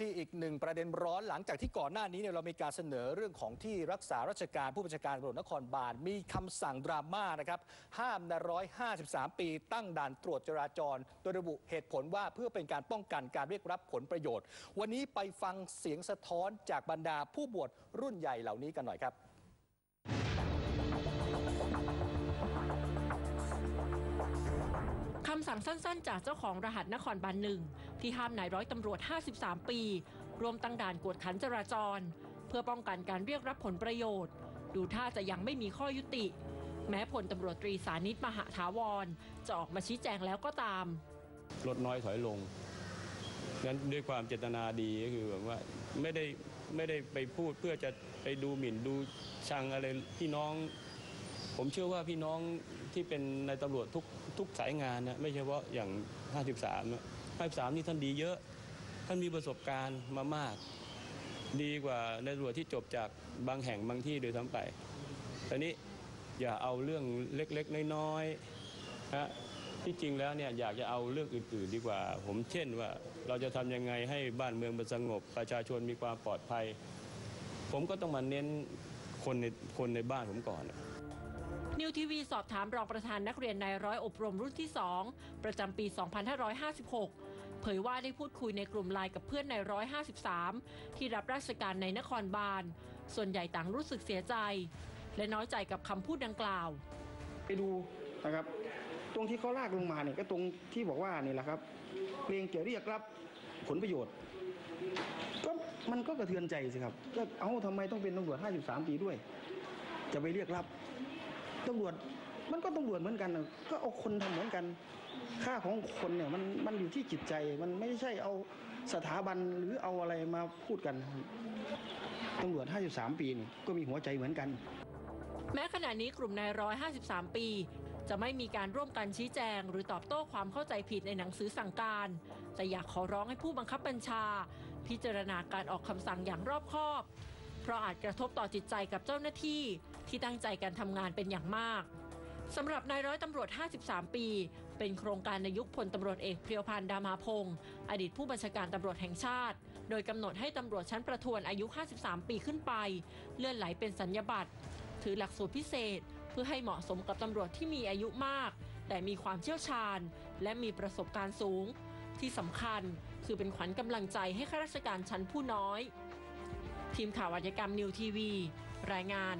ที่อีกหนึ่งประเด็นร้อนหลังจากที่ก่อนหน้านี้เนี่ยเรามีการเสนอเรื่องของที่รักษาราชการผู้บัญชาการตำรวจนครบาลมีคำสั่งดราม่านะครับห้ามในร้อยห้าสิบสามปี ตั้งด่านตรวจจราจร โดยระบุเหตุผลว่าเพื่อเป็นการป้องกันการเรียกรับผลประโยชน์ วันนี้ไปฟังเสียงสะท้อนจากบรรดาผู้บวชรุ่นใหญ่เหล่านี้กันหน่อยครับำสั่งสั้นๆ จากเจ้าของรหัสนครบาลหนึ่งที่ห้ามนายร้อยตำรวจ 53 ปีรวมตั้งด่านกวดขันจราจร เพื่อป้องกันการเรียกรับผลประโยชน์ ดูท่าจะยังไม่มีข้อยุติ แม้พลตำรวจตรีสานิตมหาถาวรจะออกมาชี้แจงแล้วก็ตาม ลดน้อยถอยลงงั้นด้วยความเจตนาดีก็คือแบบว่าไม่ได้ไม่ได้ไปพูดเพื่อจะไปดูหมิ่นดูชังอะไรพี่น้อง ผมเชื่อว่าพี่น้องที่เป็นในตำรวจทุกทุกสายงานนะไม่เฉพาะอย่าง 53นะ53 นี่ท่านดีเยอะ ท่านมีประสบการณ์มามาก ดีกว่าในตำรวจที่จบจากบางแห่งบางที่โดยทั้งไปแต่นี้อย่าเอาเรื่องเล็กๆ น้อยๆนะที่จริงแล้วเนี่ยอยากจะเอาเรื่องอื่น ๆ ดีกว่า ผมเช่นว่าเราจะทำยังไงให้บ้านเมืองมันสงบ ประชาชนมีความปลอดภัย ผมก็ต้องมาเน้นคนในคนในบ้านผมก่อน นิวทีวีสอบถามรองประธานนักเรียนนายร้อยอบรมรุ่นที่ 2 ประจำปี 2556 เผยว่าได้พูดคุยในกลุ่มไลน์กับเพื่อนในร้อย53 ที่รับราชการในนครบาล ส่วนใหญ่ต่างรู้สึกเสียใจ และน้อยใจกับคำพูดดังกล่าว ไปดูนะครับ ตรงที่เขาลากลงมาเนี่ยก็ตรงที่บอกว่านี่แหละครับเกรงจะเรียกรับผลประโยชน์ก็มันก็กระเทือนใจสิครับก็เอ้าทำไมต้องเป็นตำรวจ53 ปีด้วย จะไปเรียกรับ ตำรวจมันก็ตำรวจเหมือนกันก็เอาคนทำเหมือนกัน ค่าของคนเนี่ยมันมันอยู่ที่จิตใจมันไม่ใช่เอาสถาบันหรือเอาอะไรมาพูดกันครับตำรวจ 53 ปีนี่ก็มีหัวใจเหมือนกัน แม้ขณะนี้กลุ่มนายร้อย53 ปี จะไม่มีการร่วมกันชี้แจง หรือตอบโต้ความเข้าใจผิดในหนังสือสั่งการ แต่อยากขอร้องให้ผู้บังคับบัญชา พิจารณาการออกคำสั่งอย่างรอบคอบ ราะอาจกระทบต่อจิตใจกับเจ้าหน้าที่ ที่ตั้งใจการทำงานเป็นอย่างมากสำหรับนายร้อยตำรวจ 53 ปี เป็นโครงการในยุคพลตำรวจเอกเพียวพันธ์ดามาพงศ์อดีตผู้บัญชาการตำรวจแห่งชาติ โดยกำหนดให้ตำรวจชั้นประทวนอายุ 53 ปีขึ้นไป เลื่อนไหลเป็นสัญญบัตรถือหลักสูตรพิเศษ เพื่อให้เหมาะสมกับตำรวจที่มีอายุมาก แต่มีความเชี่ยวชาญ และมีประสบการณ์สูง ที่สำคัญคือเป็นขวัญกำลังใจให้ข้าราชการชั้นผู้น้อย ทีมข่าวอาชญกรรมนิวทีวี รายงาน